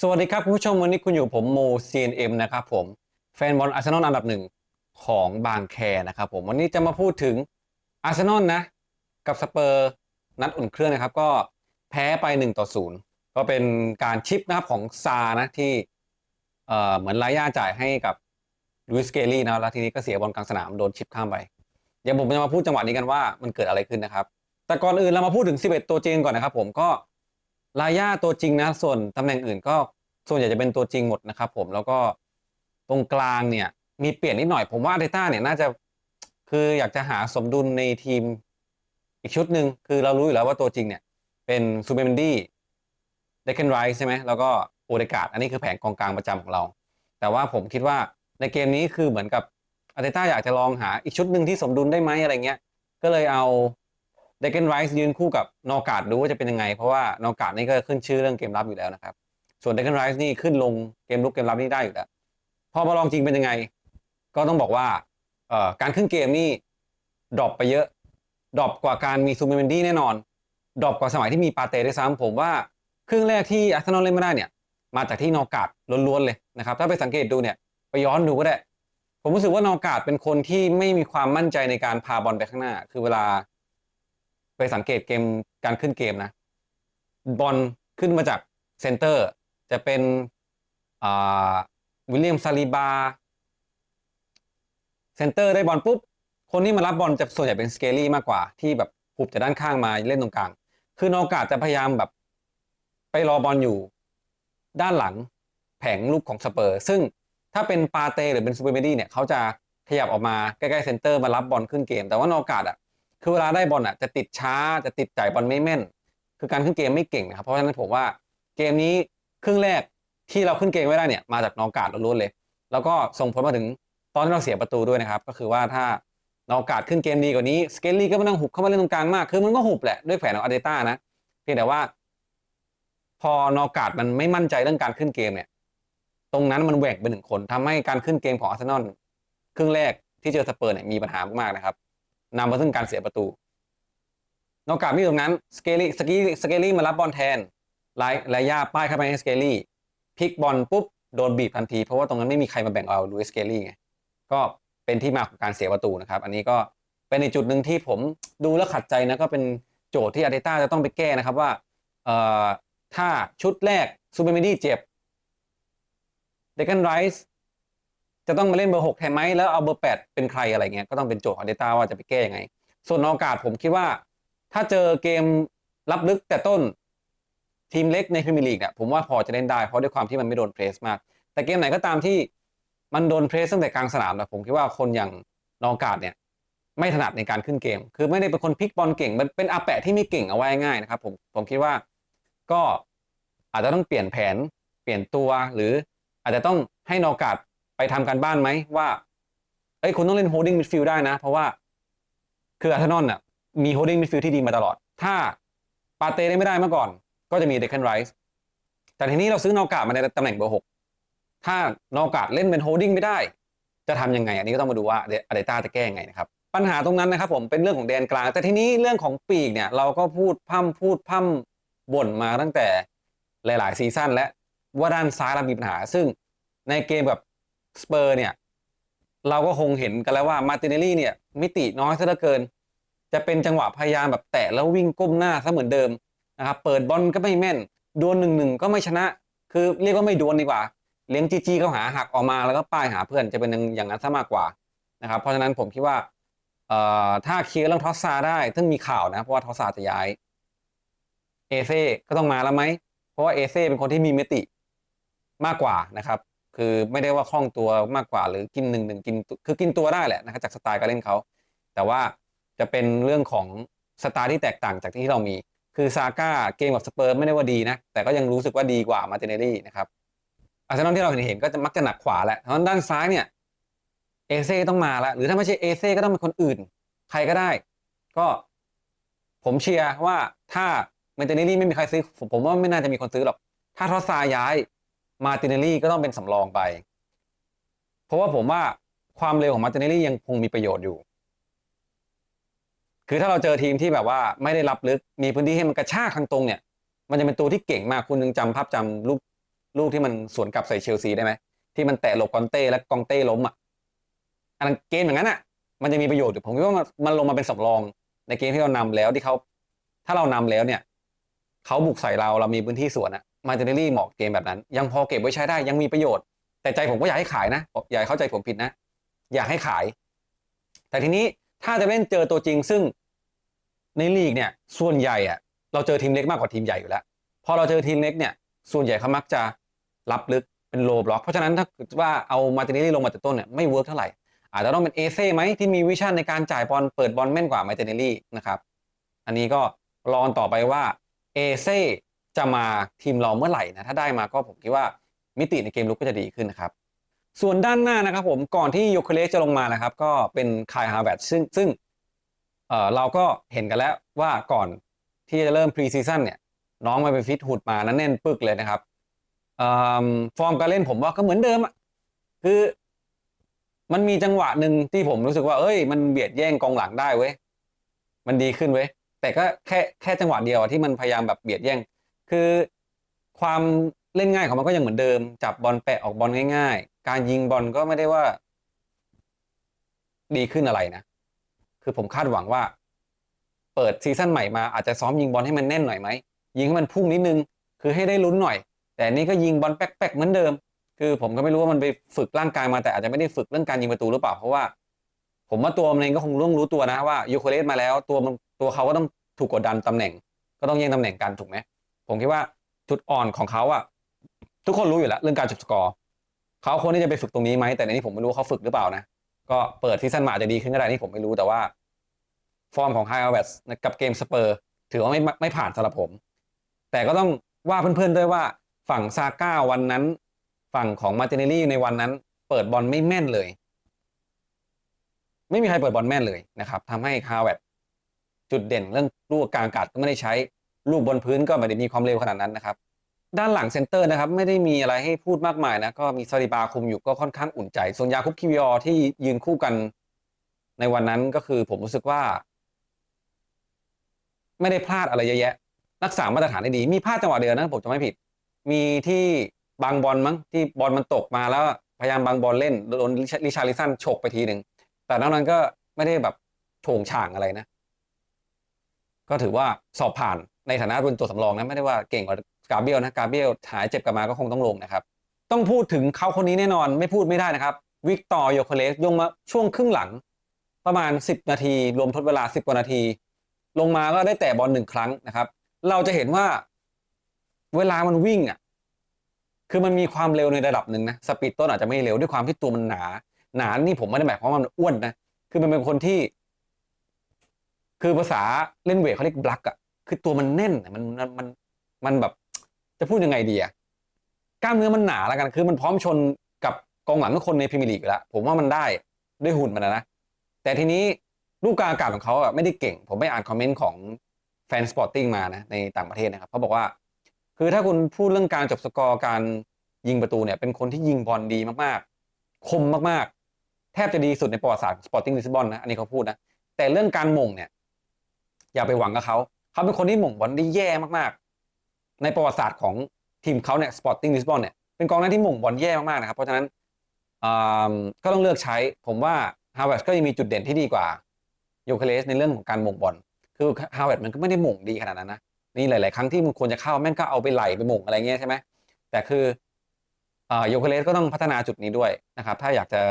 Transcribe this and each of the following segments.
สวัสดีครับคุณผู้ชมวันนี้คุณอยู่ผมโม CNM นะครับผมแฟนบอลอาร์เซนอลอันดับหนึ่งของบางแคนะครับผมวันนี้จะมาพูดถึงอาร์เซนอลนะ กับสเปอร์นัดอุ่นเครื่องนะครับ ก็แพ้ไป1ต่อ0ก็เป็นการชิปนะครับของซานะที่เอ่อเหมือนไลย่าจ่ายให้กับลุยสเกลี่นะแล้วทีนี้ก็เสียบอลกลางสนามโดนชิปข้ามไป เดี๋ยวผมจะมาพูดจังหวะนี้กันว่ามันเกิดอะไรขึ้นนะครับ แต่ก่อนอื่นเรามาพูดถึง 11 ตัวจริงก่อนนะครับ ผมก็ ลาย่าตัวจริงนะส่วนตำแหน่งอื่นก็ส่วนใหญ่จะเป็นตัวจริงหมดนะครับผมแล้วก็ตรงกลางเนี่ย มีเปลี่ยนนิดหน่อย ผมว่าอาร์เตต้าเนี่ยน่าจะคืออยากจะหาสมดุลในทีมอีกชุดหนึ่งคือเรารู้อยู่แล้วว่าตัวจริงเนี่ย เป็นซูเปอร์มนดี้เดคเคนไรส์ใช่ไหมแล้วก็โอเดกาดอันนี้คือแผงกองกลางประจำของเรา แต่ว่าผมคิดว่าในเกมนี้คือเหมือนกับอาร์เตต้าอยากจะลองหาอีกชุดหนึ่งที่สมดุลได้ไหมอะไรเงี้ยก็เลยเอา เดกเกนไรส์ยืนคู่กับนอกาดดูว่าจะเป็นยังไง เพราะว่านอกาดนี่ก็ขึ้นชื่อเรื่องเกมรับอยู่แล้วนะครับ ส่วนเดกเกนไรส์นี่ขึ้นลงเกมลุกเกมรับนี่ได้อยู่แล้ว พอมาลองจริงเป็นยังไง ก็ต้องบอกว่าการขึ้นเกมนี่ดรอปไปเยอะดรอปกว่าการมีซูเปอร์เมนดี้แน่นอนดรอปกว่าสมัยที่มีปาเต้ด้วยซ้ำผมว่าครึ่งแรกที่อาร์เซนอลเล่นไม่ได้เนี่ย มาจากที่นอกาดล้วนๆเลยนะครับถ้าไปสังเกตดูเนี่ยไปย้อนดูก็ได้ ผมรู้สึกว่านอกาดเป็นคนที่ไม่มีความมั่นใจในการพาบอลไปข้างหน้า คือเวลา ไปสังเกตเกมการขึ้นเกมนะ บอลขึ้นมาจากเซนเตอร์ จะเป็นวิลเลียมซาลิบาเซนเตอร์ได้บอลปุ๊บ คนที่มารับบอลจะส่วนใหญ่เป็นสเกลี่มากกว่า ที่แบบหุบจากด้านข้างมาเล่นตรงกลาง คือนอกาสจะพยายามแบบไปรอบอลอยู่ ด้านหลังแผงลูกของสเปอร์ ซึ่งถ้าเป็นปาเต้หรือเป็นซูเปอร์เมดี้เนี่ยเขาจะขยับออกมาใกล้ๆเซนเตอร์มารับบอลขึ้นเกม แต่ว่านอกาสอะ คือเวลาได้บอลอะจะติดช้าจะติดจ่ายบอลไม่แม่น คือการขึ้นเกมไม่เก่งนะครับเพราะฉะนั้นผมว่าเกมนี้ครึ่งแรกที่เราขึ้นเกมไม่ได้เนี่ยมาจากนอกาดล้วนๆเลย แล้วก็ส่งผลมาถึงตอนที่เราเสียประตูด้วยนะครับ ก็คือว่าถ้านอกาดขึ้นเกมดีกว่านี้สเกลลี่ก็ไม่ต้องหุบเข้ามาเล่นตรงกลางมากคือมันก็หุบแหละด้วยแผนของอาร์เตต้านะเพียงแต่ว่า พอนอกาดมันไม่มั่นใจเรื่องการขึ้นเกมเนี่ย ตรงนั้นมันแหวกไปหนึ่งคนทำให้การขึ้นเกมของอาร์เซนอลครึ่งแรกที่เจอสเปอร์เนี่ยมีปัญหามากๆนะครับ นำมาซึ่งการเสียประตู นอกจากมีตรงนั้นสเกลี่สกีสเกลี่มารับบอลแทนไลไลย่าป้ายเข้าไปให้สเกลี่พลิกบอลปุ๊บโดนบีบทันที เพราะว่าตรงนั้นไม่มีใครมาแบ่งเอาลูอิสเกลี่ไงก็เป็นที่มาของการเสียประตูนะครับ อันนี้ก็เป็นในจุดหนึ่งที่ผมดูแล้วขัดใจนะก็เป็นโจทย์ที่อาร์เตต้าจะต้องไปแก้นะครับว่าเอ่อถ้าชุดแรกซูเปอร์เมดี้เจ็บเดกันไรส์ จะต้องมาเล่นเบอร์หกแทนไหมแล้วเอาเบอร์แปดเป็นใครอะไรเงี้ยก็ต้องเป็นโจทย์ของเตต้าว่าจะไปแก้ยังไง ส่วนโอกาสผมคิดว่า ถ้าเจอเกมรับลึกแต่ต้นทีมเล็กในพรีเมียร์ลีกเนี่ยผมว่าพอจะเล่นได้เพราะด้วยความที่มันไม่โดนเพรสมาก แต่เกมไหนก็ตามที่มันโดนเพรสตั้งแต่กลางสนามนะผมคิดว่าคนอย่างนอกาดเนี่ยไม่ถนัดในการขึ้นเกม คือไม่ได้เป็นคนพลิกบอลเก่ง มันเป็นอาแปะที่ไม่เก่งเอาไว้ง่ายนะครับผมผมคิดว่าก็อาจจะต้องเปลี่ยนแผนเปลี่ยนตัวหรืออาจจะต้องให้นอกาด ไปทำการบ้านไหมว่า เอ้ยคุณต้องเล่นโฮดดิ้งมิดฟิลด์ได้นะ เพราะว่าคืออาร์เซนอลน่ะมีโฮดดิ้งมิดฟิลด์ที่ดีมาตลอด ถ้าปาเต้ได้ไม่ได้เมื่อก่อน ก็จะมีเดค a นไรส์แต่ทีนี้เราซื้อนอกาดมาในตำแหน่งเบอร์หกถ้านอกาดเล่นเป็นโฮดดิ้งไม่ได้ จะทำยังไง อันนี้ก็ต้องมาดูว่าอเดต้าจะแก้ยังไงนะครับปัญหาตรงนั้นนะครับผมเป็นเรื่องของแดนกลาง แต่ทีนี้เรื่องของปีกเนี่ยเราก็พูดพร่ำพูดพร่ำบ่นมาตั้งแต่หลาย ๆ ซีซั่นและว่าด้านซ้ายเรามีปัญหา ซึ่งในเกมแบบ สเปอร์เนี่ย เราก็คงเห็นกันแล้วว่ามาติเนลลี่เนี่ย มิติน้อยซะเหลือเกิน จะเป็นจังหวะพยายามแบบแตะแล้ววิ่งก้มหน้าซะเหมือนเดิมนะครับเปิดบอลก็ไม่แม่นดวลหนึ่งหนึ่งก็ไม่ชนะ คือเรียกว่าไม่ดวลดีกว่า เลี้ยงจีจีเขาหาหักออกมาแล้วก็ป้ายหาเพื่อนจะเป็นอย่างนั้นซะมากกว่านะครับเพราะฉะนั้นผมคิดว่าถ้าเคลียร์เรื่องทอสซาได้ซึ่งมีข่าวนะ เพราะว่าทอสซาจะย้ายเอเซ่ก็ต้องมาแล้วไหม เพราะว่าเอเซ่เป็นคนที่มีมิติมากกว่านะครับ คือไม่ได้ว่าคล่องตัวมากกว่าหรือกินหนึ่งหนึ่งกินคือกินตัวได้แหละนะครับจากสไตล์การเล่นเขา แต่ว่าจะเป็นเรื่องของสไตล์ที่แตกต่างจากที่เรามี คือซาก้าเกมกับสเปอร์ไม่ได้ว่าดีนะ แต่ก็ยังรู้สึกว่าดีกว่ามาเตเนลี่นะครับอาร์เซนอลที่เราเห็นเห็นก็จะมักจะหนักขวาแหละเพราะด้านซ้ายเนี่ยเอเซ่ต้องมาแล้วหรือถ้าไม่ใช่เอเซ่ก็ต้องเป็นคนอื่น ใครก็ได้ ก็ผมเชียร์ว่าถ้าเมนเตเนลี่ไม่มีใครซื้อผมผมว่าไม่น่าจะมีคนซื้อหรอก ถ้าทอสซาย้าย มาตินเนลี่ก็ต้องเป็นสำรองไป เพราะว่าผมว่าความเร็วของมาตินเนลี่ยังคงมีประโยชน์อยู่ คือถ้าเราเจอทีมที่แบบว่าไม่ได้รับลึกมีพื้นที่ให้มันกระชากทางตรงเนี่ย มันจะเป็นตัวที่เก่งมากคุณยังจำภาพจำลูกลูกที่มันสวนกลับใส่เชลซีได้ไหมที่มันแตะหลบกอนเต้และกองเต้ล้มอะอันนั้นเกมอย่างนั้นอะ มันจะมีประโยชน์อยู่ผมคิดว่ามันลงมาเป็นสำรองในเกมที่เรานำแล้วที่เขาถ้าเรานำแล้วเนี่ยเขาบุกใส่เราเรามีพื้นที่สวนอะ มาเจเนอรี่เหมาะเกมแบบนั้น ยังพอเก็บไว้ใช้ได้ยังมีประโยชน์ แต่ใจผมก็อยากให้ขายนะอย่าให้เข้าใจผมผิดนะ อยากให้ขาย แต่ทีนี้ถ้าจะเล่นเจอตัวจริงซึ่งในลีกเนี่ย ส่วนใหญ่อะเราเจอทีมเล็กมากกว่าทีมใหญ่อยู่แล้วพอเราเจอทีมเล็กเนี่ย ส่วนใหญ่เขามักจะรับลึกเป็นโลบล็อก เพราะฉะนั้นถ้าว่าเอามาร์ติเนลลี่ลงมาแต่ต้นเนี่ยไม่เวิร์กเท่าไหร่ อาจจะต้องเป็นเอเซ่ไหมที่มีวิชั่นในการจ่ายบอลเปิดบอลแม่นกว่ามาร์ติเนลลี่นะครับ อันนี้ก็รอต่อไปว่าเอเซ่ จะมาทีมเราเมื่อไหร่นะถ้าได้มาก็ผมคิดว่ามิติในเกมลุกก็จะดีขึ้นนะครับส่วนด้านหน้านะครับผมก่อนที่โยเคเลสจะลงมานะครับ ก็เป็นคายฮาร์แวดซึ่งซึ่งเออเราก็เห็นกันแล้วว่าก่อนที่จะเริ่มพรีซีซั่นเนี่ย น้องมาไปฟิตหุ่นมานั้นแน่นปึกเลยนะครับออฟอร์มการเล่นผมว่าก็เหมือนเดิมอะคือมันมีจังหวะหนึ่งที่ผมรู้สึกว่า เอ้ย มันเบียดแย่งกองหลังได้เว้ยมันดีขึ้นเว้ยแต่ก็แค่แค่จังหวะเดียวที่มันพยายามแบบเบียดแย่ง คือความเล่นง่ายของมันก็ยังเหมือนเดิม จับบอลแปะออกบอลง่ายๆ การยิงบอลก็ไม่ได้ว่า ดีขึ้นอะไรนะ คือผมคาดหวังว่า เปิดซีซั่นใหม่มาอาจจะซ้อมยิงบอลให้มันแน่นหน่อยไหมยิงให้มันพุ่งนิดนึง คือให้ได้ลุ้นหน่อย แต่นี่ก็ยิงบอลแป๊กๆเหมือนเดิม คือผมก็ไม่รู้ว่ามันไปฝึกร่างกายมาแต่อาจจะไม่ได้ฝึกเรื่องการยิงประตูหรือเปล่าเพราะว่า ผมว่าตัวมันเองก็คงต้องรู้ตัวนะว่ายูโคเลสมาแล้ว ตัวมันตัวเขาก็ต้องถูกกดดันตำแหน่ง ก็ต้องแย่งตำแหน่งกันถูกไหม ผมคิดว่าจุดอ่อนของเขาอะทุกคนรู้อยู่แล้วเรื่องการจบสกอร์เขาควรที่จะไปฝึกตรงนี้ไหมแต่ในนี้ผมไม่รู้ว่าเขาฝึกหรือเปล่านะก็เปิดซีซั่นมาจะดีขึ้นก็ได้นี่ผมไม่รู้แต่ว่า ฟอร์มของไฮอาร์เวสกับเกมสเปอร์ถือว่าไม่ไม่ผ่านสำหรับผม แต่ก็ต้องว่าเพื่อนๆด้วยว่าฝั่งซาก้าวันนั้น ฝั่งของมาติเนลลี่ในวันนั้น เปิดบอลไม่แม่นเลย ไม่มีใครเปิดบอลแม่นเลยนะครับทำให้ฮาวเวร์ดจุดเด่นเรื่องลูกกลางอากาศก็ไม่ได้ใช้ ลูกบนพื้นก็ไม่ได้มีความเร็วขนาดนั้นนะครับ ด้านหลังเซนเตอร์นะครับไม่ได้มีอะไรให้พูดมากมายนะก็มีซาลิบาคุมอยู่ก็ค่อนข้างอุ่นใจ ส่วนยาคุปคิวิออที่ยืนคู่กันในวันนั้นก็คือผมรู้สึกว่า ไม่ได้พลาดอะไรเยอะแยะ รักษามาตรฐานได้ดี มีพลาดจังหวะเดียวนะผมจะไม่ผิด มีที่บางบอลมั้งที่บอลมันตกมาแล้วพยายามบางบอลเล่นโดนลิชาริสันฉกไปทีหนึ่งแต่นอกนั้นก็ไม่ได้แบบโฉงฉ่างอะไรนะ ก็ถือว่าสอบผ่าน ในฐานะเป็นตัวสำรองนะไม่ได้ว่าเก่งกว่ากาเบียลนะกาเบียลหายเจ็บกลับมาก็คงต้องลงนะครับ ต้องพูดถึงเขาคนนี้แน่นอนไม่พูดไม่ได้นะครับ วิกตอร์โยโคเลสยงมาช่วงครึ่งหลัง ประมาณ 10 นาที รวมทดเวลา 10กว่านาที ลงมาก็ได้แต่บอลหนึ่งครั้งนะครับ เราจะเห็นว่าเวลามันวิ่งอะคือมันมีความเร็วในระดับหนึ่งนะสปีดต้นอาจจะไม่เร็วด้วยความที่ตัวมันหนา หนานี่ผมไม่ได้หมายความว่ามันอ้วนนะคือมันเป็นคนที่ คือภาษาเล่นเวทเขาเรียกบลักอะ คือตัวมันแน่นมันมันมันมันแบบ จะพูดยังไงดีอะกล้ามเนื้อมันหนาแล้วกัน คือมันพร้อมชนกับกองหลังทุกคนในพรีเมียร์ลีกแล้วผมว่ามันได้ด้วยหุ่นมันนะแต่ทีนี้ลูกกางอากาศของเขาอะไม่ได้เก่ง ผมไม่อ่านคอมเมนต์ของแฟนสปอร์ติ้งมานะในต่างประเทศนะครับเขาบอกว่า คือถ้าคุณพูดเรื่องการจบสกอร์การยิงประตูเนี่ย เป็นคนที่ยิงบอลดีมากๆ คมมากๆ แทบจะดีสุดในประวัติศาสตร์สปอร์ติ้งลิสบอนนะอันนี้เขาพูดนะแต่เรื่องการมงเนี่ย อย่าไปหวังกับเขา เขาเป็นคนที่หม่งบอลได้แย่มากๆ ในประวัติศาสตร์ของทีมเขาเนี่ยสปอร์ติ้งลิสบอนเนี่ยเป็นกองหน้าที่หม่งบอลแย่มากๆนะครับ เพราะฉะนั้นก็ต้องเลือกใช้ผมว่าฮาวเวิร์ดก็ยังมีจุดเด่นที่ดีกว่าโยเคเลสในเรื่องของการหม่งบอลคือฮาวเวิร์ดมันก็ไม่ได้หม่งดีขนาดนั้นนะนี่หลาย ๆ ครั้งที่มันควรจะเข้าแม่งก็เอาไปไหลไปหม่งอะไรเงี้ยใช่ไหมแต่คือโยเคเลสก็ต้องพัฒนาจุดนี้ด้วยนะครับ ถ้าอยากจะ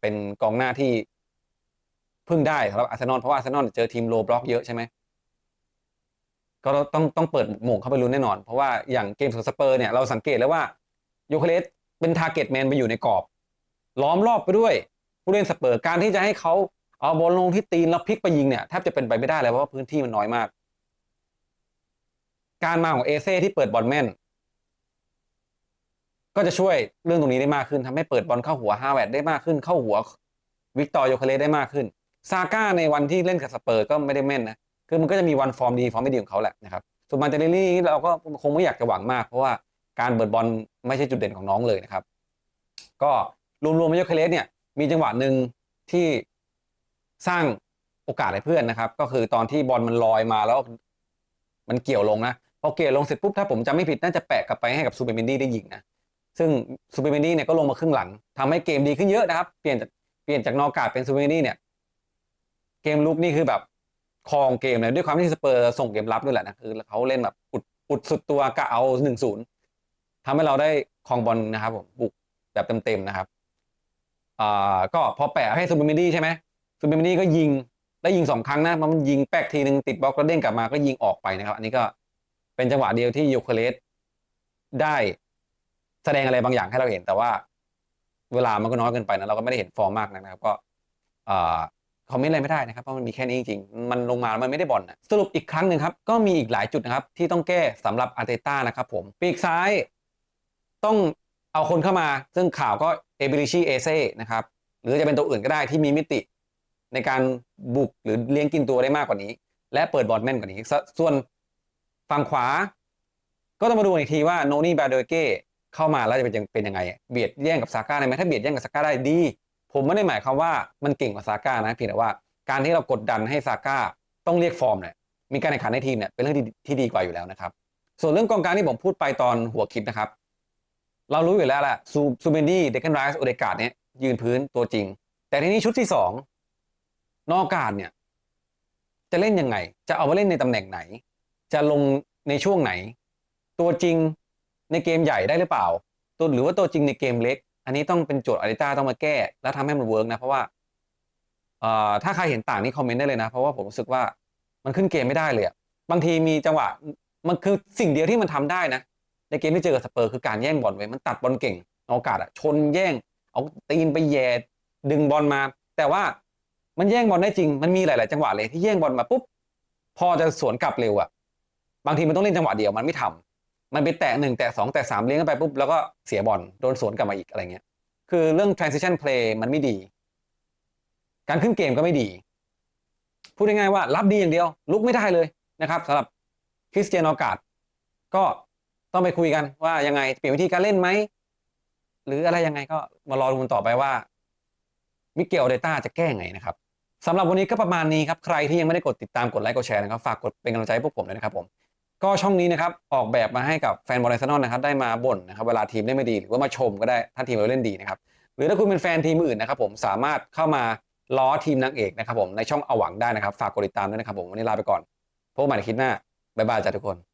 เป็นกองหน้าที่พึ่งได้สำหรับอาร์เซนอลเพราะว่าอาร์เซนอลเจอทีมโลบล็อกเยอะใช่ไหม ก็ต้องต้องเปิดหม่งเข้าไปลุ้นแน่นอน เพราะว่าอย่างเกมของสเปอร์เนี่ยเราสังเกตแล้วว่าโยเคเลสเป็นทาร์เก็ตแมนไปอยู่ในกรอบ ล้อมรอบไปด้วยผู้เล่นสเปอร์การที่จะให้เขาเอาบอลลงที่ตีนแล้วพลิกไปยิงเนี่ยแทบจะเป็นไปไม่ได้เลยเพราะว่าพื้นที่มันน้อยมาก การมาของเอเซ่ที่เปิดบอลแม่น ก็จะช่วยเรื่องตรงนี้ได้มากขึ้นทำให้เปิดบอลเข้าหัวฮาแวร์ดได้มากขึ้น เข้าหัววิกตอร์โยคเลสได้มากขึ้นซาก้าในวันที่เล่นกับสเปอร์ก็ไม่ได้แม่นนะ คือมันก็จะมีวันฟอร์มดีฟอร์มไม่ดีของเขาแหละนะครับส่วนมาเตเนลลี่เราก็คงไม่อยากจะหวังมาก เพราะว่าการเปิดบอลไม่ใช่จุดเด่นของน้องเลยนะครับ ก็รวมๆโยคาเลสเนี่ยมีจังหวะหนึ่งที่สร้างโอกาสให้เพื่อนนะครับ ก็คือตอนที่บอลมันลอยมาแล้วมันเกี่ยวลงนะพอเกี่ยวลงเสร็จปุ๊บถ้าผมจำไม่ผิดน่าจะแปะกลับไปให้กับซูเปอร์มินดี้ได้ยิงนะซึ่งซูเปอร์เมนี่เนี่ยก็ลงมาครึ่งหลังทำให้เกมดีขึ้นเยอะนะครับ เปลี่ยนจากเปลี่ยนจากนอกาดเป็นซูเปอร์เมนี่เนี่ยเกมลุกนี่คือแบบ ครองเกมเลยด้วยความที่สเปอร์ส่งเกมรับด้วยแหละนะคือเขาเล่นแบบอุดอุดสุดตัวกะเอาหนึ่งศูนย์ทำให้เราได้ครองบอลนะครับผมบุกแบบเต็มๆนะครับอ่าก็พอแปะให้ซูเปอร์เมนี่ใช่ไหมซูเปอร์เมนี่ก็ยิงได้ยิงสองครั้งนะมันยิงแป๊กทีหนึ่งติดบล็อกแล้วเด้งกลับมาก็ยิงออกไปนะครับ อันนี้ก็เป็นจังหวะเดียวที่ยูเคเลสได้แสดงอะไรบางอย่างให้เราเห็นแต่ว่า เวลามันก็น้อยเกินไปนะเราก็ไม่ได้เห็นฟอร์มมากนักนะครับ ก็อ่า คอมเมนต์อะไรไม่ได้นะครับเพราะมันมีแค่นี้จริงๆ มันลงมาแล้วมันไม่ได้บอลนะสรุปอีกครั้งหนึ่งครับ ก็มีอีกหลายจุดนะครับ ที่ต้องแก้สำหรับอาร์เตต้านะครับผม ปีกซ้าย ต้องเอาคนเข้ามา ซึ่งข่าวก็เอเบริชีเอเซ่นะครับ หรือจะเป็นตัวอื่นก็ได้ที่มีมิติ ในการบุกหรือเลี้ยงกินตัวได้มากกว่านี้ และเปิดบอลแม่นกว่านี้สส่วนฝั่งขวา ก็ต้องมาดูอีกทีว่าโนนี่บาโดเก้เข้ามาแล้วจะเป็นยังเป็นยังไงเบียดแย่งกับซาก้าได้ไหมถ้าเบียดแย่งกับซาก้าได้ดี ผมไม่ได้หมายความว่ามันเก่งกว่าซาก้านะเพียงแต่ว่าการที่เรากดดันให้ซาก้าต้องเรียกฟอร์มเนี่ยมีการแข่งขันในทีมเนี่ยเป็นเรื่องที่ที่ดีกว่าอยู่แล้วนะครับ ส่วนเรื่องกองกลางที่ผมพูดไปตอนหัวคลิปนะครับ เรารู้อยู่แล้วแหละซูซูเบนดี้เดกันไรส์โอเดกาดเนี่ยยืนพื้นตัวจริง แต่ทีนี้ชุดที่สองนอกการเนี่ย จะเล่นยังไง จะเอามาเล่นในตำแหน่งไหน จะลงในช่วงไหน ตัวจริงในเกมใหญ่ได้หรือเปล่า ตัวหรือว่าตัวจริงในเกมเล็ก อันนี้ต้องเป็นโจทย์อาริต้าต้องมาแก้ แล้วทำให้มันเวิร์กนะเพราะว่าเอ่อถ้าใครเห็นต่างนี่คอมเมนต์ได้เลยนะ เพราะว่าผมรู้สึกว่ามันขึ้นเกมไม่ได้เลยอะบางทีมีจังหวะมันคือสิ่งเดียวที่มันทำได้นะ ในเกมที่เจอกับสเปอร์คือการแย่งบอลไว้มันตัดบอลเก่งโอกาสอะชนแย่งเอาตีนไปแย่ดึงบอลมา แต่ว่ามันแย่งบอลได้จริง มันมีหลาย ๆ จังหวะเลยที่แย่งบอลมาปุ๊บพอจะสวนกลับเร็วอะบางทีมันต้องเล่นจังหวะเดียวมันไม่ทำ มันไปแตะหนึ่งแตะสองแตะสามเลี้ยงไปปุ๊บแล้วก็เสียบอลโดนสวนกลับมาอีกอะไรเงี้ย คือเรื่อง transition play มันไม่ดี การขึ้นเกมก็ไม่ดี พูดง่ายๆว่ารับดีอย่างเดียว ลุกไม่ได้เลยนะครับสำหรับคริสเตียนอกาสก็ต้องไปคุยกันว่ายังไงเปลี่ยนวิธีการเล่นไหม หรืออะไรยังไงก็มารอดูกันต่อไปว่ามิเกลเดต้าจะแก้ไงนะครับสำหรับวันนี้ก็ประมาณนี้ครับ ใครที่ยังไม่ได้กดติดตามกดไลค์กดแชร์นะครับ ฝากกดเป็นกำลังใจให้พวกผมด้วยนะครับผม ก็ช่องนี้นะครับออกแบบมาให้กับแฟนบอลไอซ์นอลนะครับได้มาบ่นนะครับเวลาทีมเล่นไม่ดีหรือว่ามาชมก็ได้ถ้าทีมเราเล่นดีนะครับหรือถ้าคุณเป็นแฟนทีมอื่นนะครับผมสามารถเข้ามาล้อทีมนางเอกนะครับผมในช่องอวังได้นะครับ ฝากกดติดตามด้วยนะครับผมวันนี้ลาไปก่อนพบกันใหม่ในคลิปหน้าบ๊ายบายจ้าทุกคน